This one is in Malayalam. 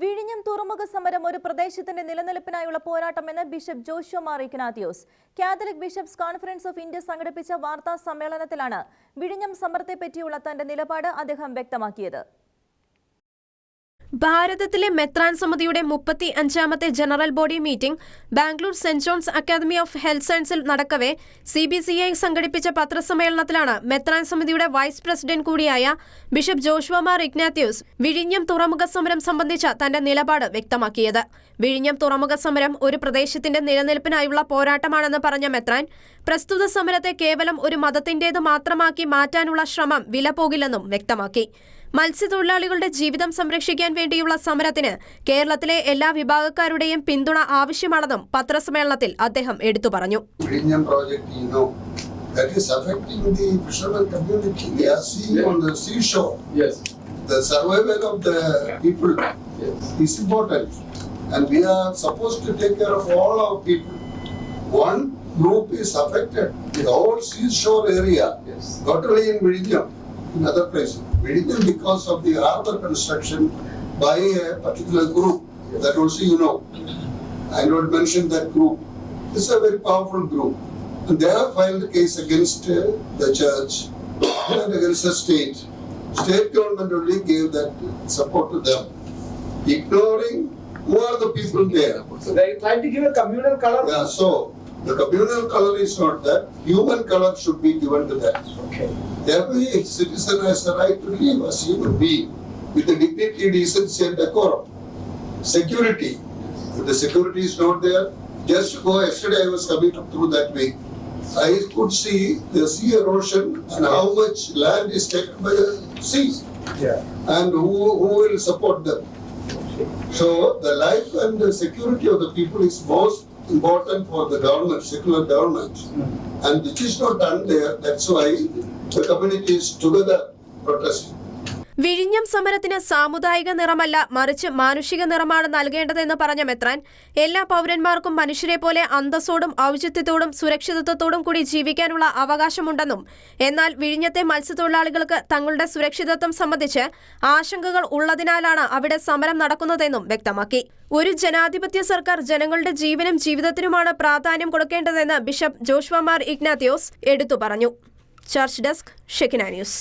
വിഴിഞ്ഞം തുറമുഖ സമരം ഒരു പ്രദേശത്തിന്റെ നിലനിൽപ്പിനായുള്ള പോരാട്ടമെന്ന് bishop Joshua Mar Ignatios Catholic bishops conference of India സംഘടിപ്പിച്ച വാർത്താ സമ്മേളനത്തിലാണ് വിഴിഞ്ഞം സമരത്തെപ്പറ്റിയുള്ള തന്റെ നിലപാട് അദ്ദേഹം വ്യക്തമാക്കിയത്. ഭാരതത്തിലെ മെത്രാൻ സമിതിയുടെ മുപ്പത്തി അഞ്ചാമത്തെ general body meeting Bangalore saint John's academy of health സയൻസിൽ നടക്കവെ സി ബി സി ഐ സംഘടിപ്പിച്ച പത്രസമ്മേളനത്തിലാണ് മെത്രാൻ സമിതിയുടെ വൈസ് പ്രസിഡന്റ് കൂടിയായ ബിഷപ്പ് ജോഷുവമാർ ഇഗ്നാത്യൂസ് വിഴിഞ്ഞം തുറമുഖ സമരം സംബന്ധിച്ച തന്റെ നിലപാട് വ്യക്തമാക്കിയത്. വിഴിഞ്ഞം തുറമുഖ സമരം ഒരു പ്രദേശത്തിന്റെ നിലനിൽപ്പിനായുള്ള പോരാട്ടമാണെന്ന് പറഞ്ഞ മെത്രാൻ പ്രസ്തുത സമരത്തെ കേവലം ഒരു മതത്തിന്റേത് മാത്രമാക്കി മാറ്റാനുള്ള ശ്രമം വിലപോകില്ലെന്നും വ്യക്തമാക്കി. മത്സ്യത്തൊഴിലാളികളുടെ ജീവിതം സംരക്ഷിക്കാൻ വേണ്ടിയുള്ള സമരത്തിന് കേരളത്തിലെ എല്ലാ വിഭാഗക്കാരുടെയും പിന്തുണ ആവശ്യമാണെന്നും പത്രസമ്മേളനത്തിൽ അദ്ദേഹം എടുത്തു പറഞ്ഞു project, you know, that is affecting the fishermen community. They are seeing on the seashore. Yes, The survival of the people yes. is important. And we are supposed to take care of all our people. One group is affected, the whole seashore area, Yes. not only in Vizhinjam, in other places. Because of the harbor construction by a particular group, that also you know. I not mention that group. It's a very powerful group. And they have filed a case against uh, the church and against the state. State government only gave that support to them. Ignoring who are the people there. So they trying to give a communal color. Yeah, so the communal color is not that, human color should be given to that. Okay. Every citizen has the right to live as human being with the dignity, decency and decorum. Security, if the security is not there, just go, yesterday I was coming up through that way. I could see the sea erosion and how much land is taken by the sea Yeah. and who, who will support them. So the life and the security of the people is most important for the government, secular government. Hmm. And which is not done there, that's why the community is together protesting. വിഴിഞ്ഞം സമരത്തിന് സാമുദായിക നിറമല്ല മറിച്ച് മാനുഷിക നിറമാണ് നൽകേണ്ടതെന്ന് പറഞ്ഞ മെത്രാൻ എല്ലാ പൗരന്മാർക്കും മനുഷ്യരെ പോലെ അന്തസ്സോടും ഔചിത്യത്തോടും സുരക്ഷിതത്വത്തോടും കൂടി ജീവിക്കാനുള്ള അവകാശമുണ്ടെന്നും എന്നാൽ വിഴിഞ്ഞത്തെ മത്സ്യത്തൊഴിലാളികൾക്ക് തങ്ങളുടെ സുരക്ഷിതത്വം സംബന്ധിച്ച് ആശങ്കകൾ ഉള്ളതിനാലാണ് അവിടെ സമരം നടക്കുന്നതെന്നും വ്യക്തമാക്കി. ഒരു ജനാധിപത്യ സർക്കാർ ജനങ്ങളുടെ ജീവനും ജീവിതത്തിനുമാണ് പ്രാധാന്യം കൊടുക്കേണ്ടതെന്ന് ബിഷപ്പ് ജോഷ്വമാർ ഇഗ്നാത്തിയോസ് എടുത്തു പറഞ്ഞു. Church desk Shekinah news.